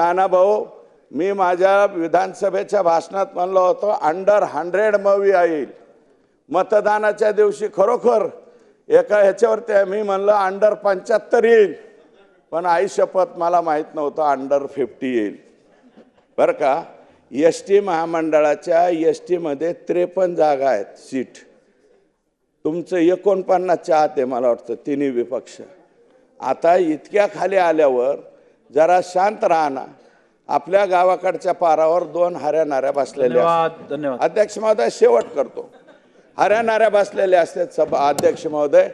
नाना भाऊ मी माझ्या विधानसभेच्या भाषणात म्हणलो होतो अंडर हंड्रेड मवी येईल मतदानाच्या दिवशी खरोखर एका ह्याच्यावरती मी म्हणलं अंडर पंच्याहत्तर येईल. पण आई शपथ मला माहीत नव्हतं अंडर फिफ्टी येईल. बरं का? एस टी महामंडळाच्या एस टीमध्ये त्रेपन्न जागा आहेत सीट. तुमचं एकोणपन्नासच्या आत आहे मला वाटतं तिन्ही विपक्ष. आता इतक्या खाली आल्यावर जरा शांत राहणार आपल्या गावाकडच्या पारावर दोन हऱ्यानाऱ्या बसलेल्या. धन्यवाद अध्यक्ष महोदय शेवट करतो. हऱ्यानाऱ्या बसलेले असतात सभा अध्यक्ष महोदय.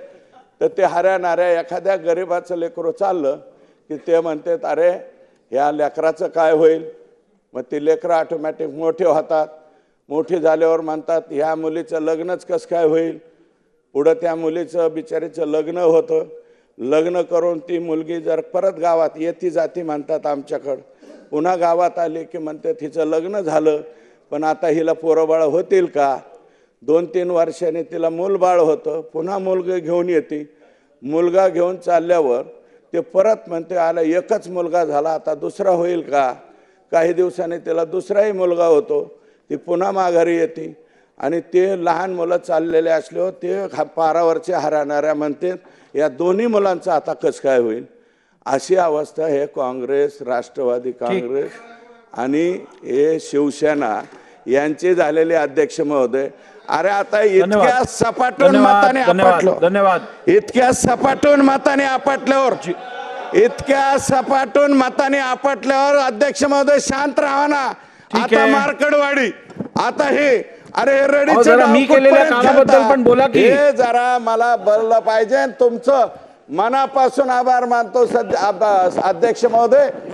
तर ते हऱ्यानाऱ्या एखाद्या गरिबाचं लेकरू चाललं की ते म्हणतात अरे ह्या लेकराचं काय होईल? मग ती लेकरं ऑटोमॅटिक मोठे होतात. मोठी झाल्यावर म्हणतात ह्या मुलीचं लग्नच कसं काय होईल? पुढं त्या मुलीचं बिचारीचं लग्न होतं. लग्न करून ती मुलगी जर परत गावात येती जाती म्हणतात आमच्याकडं. पुन्हा गावात आली की म्हणते तिचं लग्न झालं पण आता हिला पोरंबाळ होतील का? दोन तीन वर्षाने तिला मूलबाळ होतं पुन्हा मुलगा घेऊन येते. मुलगा घेऊन चालल्यावर ते परत म्हणते आला एकच मुलगा झाला आता दुसरा होईल का? काही दिवसांनी तिला दुसराही मुलगा होतो ती पुन्हा माघारी येते. आणि ते लहान मुलं चाललेले असल्यावर ते पारावरचे हराणाऱ्या म्हणते या दोन्ही मुलांचं आता कसं काय होईल? अशी अवस्था हे काँग्रेस राष्ट्रवादी काँग्रेस आणि हे शिवसेना यांचे झालेले अध्यक्ष महोदय. अरे आता इतक्या. सपाटून मताने धन्यवाद आपटलो. धन्यवाद. इतक्या सपाटून मताने आपटल्यावर इतक्या सपाटून मताने आपटल्यावर अध्यक्ष महोदय शांत राहा ना. आता. मार्कडवाडी आता हे अरे डाव मी केलेल्या कामाबद्दल? पण बोला की. जरा मला बोललं पाहिजे तुमचं मनापासून आभार मानतो सध्या अध्यक्ष महोदय